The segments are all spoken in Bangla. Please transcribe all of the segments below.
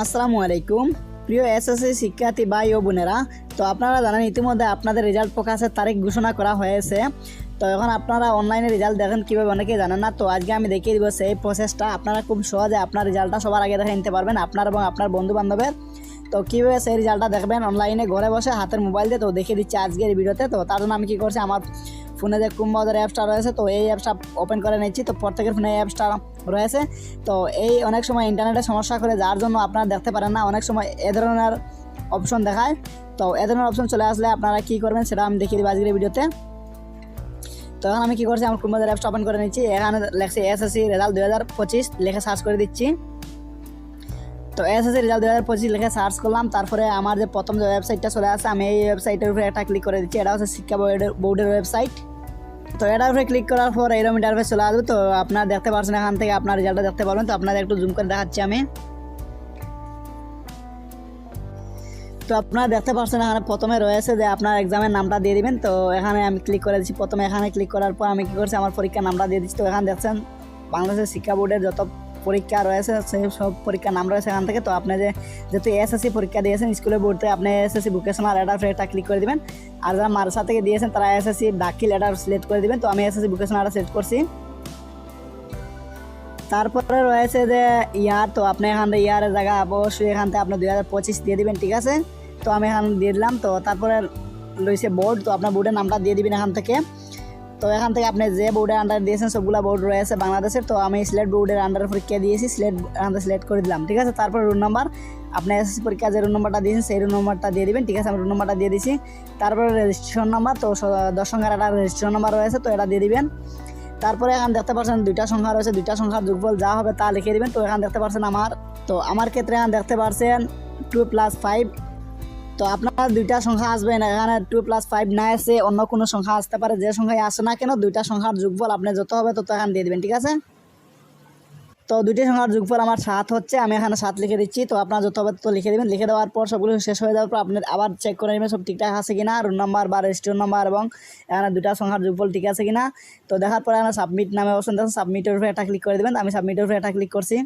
আসসালামু আলাইকুম। প্রিয় এসএসসি শিক্ষার্থী ভাই ও বোনেরা, তো আপনারা জানেন ইতিমধ্যে আপনাদের রেজাল্ট প্রকাশের তারিখ ঘোষণা করা হয়েছে। তো এখন আপনারা অনলাইনে রেজাল্ট দেখেন কীভাবে অনেকেই জানেন না, তো আজকে আমি দেখিয়ে দিব সেই প্রসেসটা আপনারা খুব সহজে আপনার রেজাল্টটা সবার আগে দেখে নিতে পারবেন, আপনার এবং আপনার বন্ধু বান্ধবের তো কীভাবে সেই রেজাল্টটা দেখবেন? অনলাইনে ঘরে বসে হাতের মোবাইল দিয়ে তো দেখে দিচ্ছি আজকের ভিডিওতে। তো তার জন্য আমি কী করছি, আমার ফোনে যে কুম্বাজার অ্যাপসটা রয়েছে, তো এই অ্যাপসটা ওপেন করে নিচ্ছি। তো প্রত্যেকের ফোনে এই অ্যাপসটা রয়েছে। তো এই অনেক সময় ইন্টারনেটে সমস্যা করে, যার জন্য আপনারা দেখতে পারেন না। অনেক সময় এ ধরনের অপশন দেখায়। তো এ ধরনের অপশন চলে আসলে আপনারা কী করবেন, সেটা আমি দেখিয়ে দিব আজকের ভিডিওতে। তো এখন আমি কী করছি, আমার কুম্বাজার অ্যাপসটা ওপেন করে নিচ্ছি। এখানে লেখছে এসএসসি রেজাল্ট দু হাজার পঁচিশ, লেখে সার্চ করে দিচ্ছি। তো এসএসসি রেজাল্ট দু হাজার পঁচিশ লিখে সার্চ করলাম, তারপরে আমার যে প্রথম যে ওয়েবসাইটটা চলে আসে, আমি এই ওয়েবসাইটের উপরে একটা ক্লিক করে দিচ্ছি। এটা হচ্ছে শিক্ষা বোর্ডের বোর্ডের ওয়েবসাইট তো এটার উপরে ক্লিক করার পর এরকম ইন্টারফেস চলে আসবে। তো আপনারা দেখতে পাচ্ছেন এখান থেকে আপনার রেজাল্টটা দেখতে পারবেন। তো আপনাদের একটু জুম করে দেখাচ্ছি আমি। তো আপনারা দেখতে পাচ্ছেন এখানে প্রথমে রয়েছে যে আপনার এক্সামের নামটা দিয়ে দিবেন। তো এখানে আমি ক্লিক করে দিচ্ছি। প্রথমে এখানে ক্লিক করার পর আমি কী করছি? আমার পরীক্ষার নামটা দিয়ে দিচ্ছি। তো এখানে দেখছেন বাংলাদেশের শিক্ষা বোর্ডের যত পরীক্ষা রয়েছে সব পরীক্ষার নাম রয়েছে এখান থেকে। তো আপনি যে যেহেতু এসএসসি পরীক্ষা দিয়েছেন স্কুলে থেকে, আপনি এসএসসি ভোকেশনাল এটার উপরে ক্লিক করে দিবেন। আর যারা মারসা থেকে দিয়েছেন, তারা এসএসসি দাখিল এটার সিলেক্ট করে দিবেন। তো আমি এসএসসি ভোকেশনাল সিলেক্ট করছি। তারপরে রয়েছে যে ইয়ার তো আপনি এখান থেকে ইয়ারের জায়গা অবশ্যই এখান থেকে আপনি দুই হাজার পঁচিশ দিয়ে দিবেন, ঠিক আছে? তো আমি এখান দিয়ে দিলাম, তো তারপরে রয়েছে বোর্ড তো আপনার বোর্ডের নামটা দিয়ে দিবেন এখান থেকে। তো এখান থেকে আপনি যে বোর্ডের আন্ডার দিয়েছেন, সবগুলো বোর্ড রয়েছে বাংলাদেশের। তো আমি সিলেট বোর্ডের আন্ডার পরীক্ষা দিয়েছি সিলেট আন্ডার সিলেক্ট করে দিলাম, ঠিক আছে? তারপর রুল নাম্বার আপনি এসএসসি পরীক্ষা যে রুল নাম্বারটা দিয়েছেন, সেই রুল নাম্বারটা দিয়ে দিবেন, ঠিক আছে? আমি রুল নাম্বারটা দিয়ে দিয়েছি তারপরে রেজিস্ট্রেশন নাম্বার তো দশ সংখ্যার একটা রেজিস্ট্রেশন নাম্বার রয়েছে, তো এটা দিয়ে দিবেন। তারপরে এখান দেখতে পাচ্ছেন দুইটা সংখ্যা রয়েছে, দুইটা সংখ্যার যোগফল যা হবে তা লিখে দিবেন। তো এখান দেখতে পাচ্ছেন আমার, তো আমার ক্ষেত্রে এখান দেখতে পাচ্ছেন টু প্লাস ফাইভ তো আপনার দুইটা সংখ্যা আসবে না। এখানে টু প্লাস ফাইভ না এসে অন্য কোনো সংখ্যা আসতে পারে। যে সংখ্যায় আসে না কেন, দুইটা সংখ্যার যোগফল আপনি যত হবে তত এখানে দিয়ে দেবেন, ঠিক আছে? তো দুইটি সংখ্যার যোগফল আমার সাত হচ্ছে, আমি এখানে সাত লিখে দিচ্ছি। তো আপনার যত হবে তত লিখে দেবেন। লিখে দেওয়ার পর সবগুলো শেষ হয়ে যাওয়ার পর আপনি আবার চেক করে নেবেন সব ঠিকঠাক আছে কিনা রুম নাম্বার বা রেজিস্ট্রেশন নাম্বার এবং এখানে দুইটা সংখ্যার যোগফল ঠিক আছে কিনা। তো দেখার পরে এখানে সাবমিট নামে অপশন সাবমিটের উপরে একটা ক্লিক করে দেবেন। আমি সাবমিটের উপরে একটা ক্লিক করছি।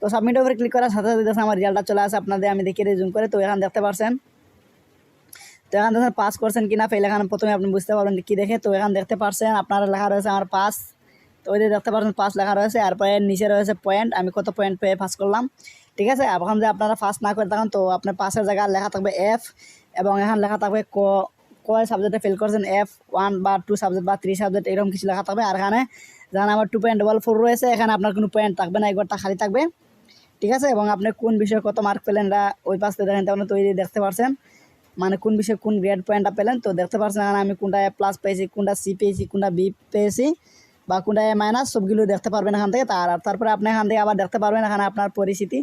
তো সাবমিট উপরে ক্লিক করার সাথে সাথে আমার রেজাল্টটা চলে আসে, আপনাদের আমি দেখিয়ে দিই জুম করে। তো এখানে দেখতে পারছেন? তো এখানে দেখেন পাস করছেন কিনা ফেল এখানে প্রথমে আপনি বুঝতে পারবেন কি দেখে। তো এখানে দেখতে পারছেন, আপনার লেখা রয়েছে আমার পাস তো ওই দেখতে পারছেন পাস লেখা রয়েছে আর পরে নিচে রয়েছে পয়েন্ট আমি কত পয়েন্ট পেয়ে পাস করলাম। ঠিক আছে? এখন যে আপনারা পাস না করে থাকেন, তো আপনার পাসের জায়গায় লেখা থাকবে এফ এবং এখানে লেখা থাকবে ক, কয় সাবজেক্টে ফেল করছেন? এফ ওয়ান বা টু সাবজেক্ট বা থ্রি সাবজেক্ট এরকম কিছু লেখা থাকবে। আর এখানে যেখানে আমার টু পয়েন্ট ডবল ফোর রয়েছে, এখানে আপনার কোনো পয়েন্ট থাকবে না একবারটা খালি থাকবে। ঠিক আছে? এবং আপনি কোন বিষয়ে কত মার্ক পেলেন ওই পাশ দেখেন তখন তৈরি দেখতে পারছেন। মানে কোন বিষয়ে কোন গ্রেড পয়েন্টটা পেলেন, তো দেখতে পারছেন এখানে আমি কোনটা প্লাস পেয়েছি, কোনটা সি পেয়েছি, কোনটা বি পেয়েছি, বা কোনটা এ মাইনাস সবগুলো দেখতে পারবেন এখান থেকে। তার, আর তারপরে আপনি এখান থেকে আবার দেখতে পারবেন এখানে আপনার পরিস্থিতি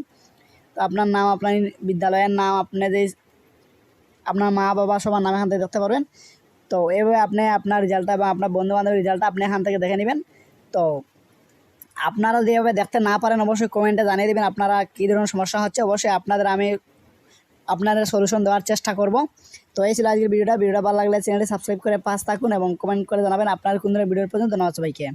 তো আপনার নাম, আপনার বিদ্যালয়ের নাম, আপনি যে আপনার মা, বাবা, সবার নাম এখান থেকে দেখতে পারবেন। তো এভাবে আপনি আপনার রেজাল্টটা বা আপনার বন্ধু বান্ধবের রেজাল্টটা আপনি এখান থেকে দেখে নেবেন। তো আপনারা যেভাবে দেখতে না পারেন, অবশ্যই কমেন্টে জানিয়ে দেবেন আপনারা কী ধরনের সমস্যা হচ্ছে। অবশ্যই আপনাদের আমি আপনাদের সলিউশন দেওয়ার চেষ্টা করব। তো এই ছিল আজকের ভিডিওটা ভিডিওটা ভালো লাগলে চ্যানেলটি সাবস্ক্রাইব করে পাশ থাকুন এবং কমেন্ট করে জানাবেন আপনার কোন ধরনের ভিডিওর পর্যন্ত ধন্যবাদ সবাইকে